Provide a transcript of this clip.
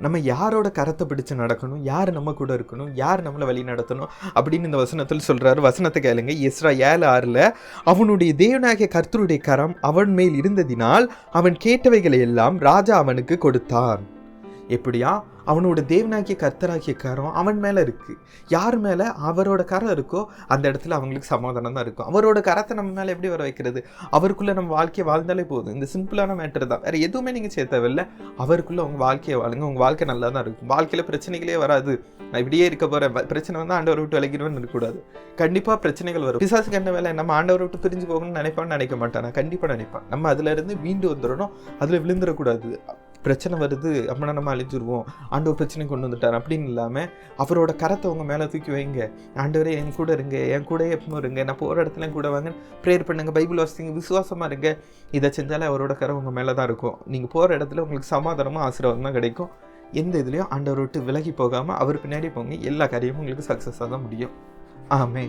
நம்ம யாரோட கரத்தை பிடிச்சு நடக்கணும்? யார் நம்ம கூட இருக்கணும்? யார் நம்மளை வழி நடத்தணும்? அப்படின்னு இந்த வசனத்தில் சொல்கிறாரு வசனத்தை கேளுங்க. இஸ்ரா ஏழு ஆறில் அவனுடைய தேவனாகிய கர்த்தருடைய கரம் அவன் மேல் இருந்ததினால் அவன் கேட்டவைகளை எல்லாம் ராஜா அவனுக்கு கொடுத்தான். எப்படியா? அவனோட தேவனாகிய கர்த்தராகிய கரம் அவன் மேலே இருக்குது யார் மேலே? அவரோட கரம் இருக்கோ அந்த இடத்துல அவங்களுக்கு சமாதானம் தான் இருக்கும். அவரோட கரத்தை நம்ம மேலே எப்படி வர வைக்கிறது? அவருக்குள்ளே நம்ம வாழ்க்கையை வாழ்ந்தாலே போதும். இந்த சிம்பிளான மேட்டர் தான். வேறு எதுவுமே நீங்கள் செய்ய அவருக்குள்ளே அவருக்குள்ள வாழ்க்கையை வாழுங்க. உங்கள் வாழ்க்கை நல்லா தான் இருக்கும். வாழ்க்கையில் பிரச்சனைகளே வராது. நான் இப்படியே இருக்க போகிறேன் பிரச்சனை வந்து ஆண்டவர் விட்டு விலகிடுவேன்னு இருக்கக்கூடாது. கண்டிப்பாக பிரச்சனைகள் வரும். பிசாசுக்கு என்ன வேலை நம்ம ஆண்டவர் விட்டு பிரிஞ்சு போகணும்னு நினைப்பான்னு நினைக்க மாட்டாங்க கண்டிப்பாக நினைப்பேன். நம்ம அதுலேருந்து மீண்டு வந்துடணும். அதில் விழுந்துடக்கூடாது. பிரச்சனை வருது அப்படின்னா நம்ம அழிஞ்சிருவோம். ஆண்டவர் பிரச்சனை கொண்டு வந்துட்டார். அப்படின்னு இல்லாமல் அவரோட கரத்தை உங்கள் மேலே தூக்கி வைங்க. ஆண்டவரே என் கூட இருங்க என் கூட எப்பவும் இருங்க. நான் போகிற இடத்துல கூட வாங்க. ப்ரேயர் பண்ணுங்கள் பைபிள் வாசிங்க விசுவாசமாக இருங்க. இதை செஞ்சாலே அவரோட கரம் உங்கள் மேலே தான் இருக்கும். நீங்கள் போகிற இடத்துல உங்களுக்கு சமாதானமாக ஆசீர்வாதம் தான் கிடைக்கும். எந்த இதுலேயும் ஆண்டவர் விட்டு விலகி போகாமல் அவர் பின்னாடி போங்க. எல்லா காரியமும் உங்களுக்கு சக்ஸஸாக தான் முடியும். ஆமே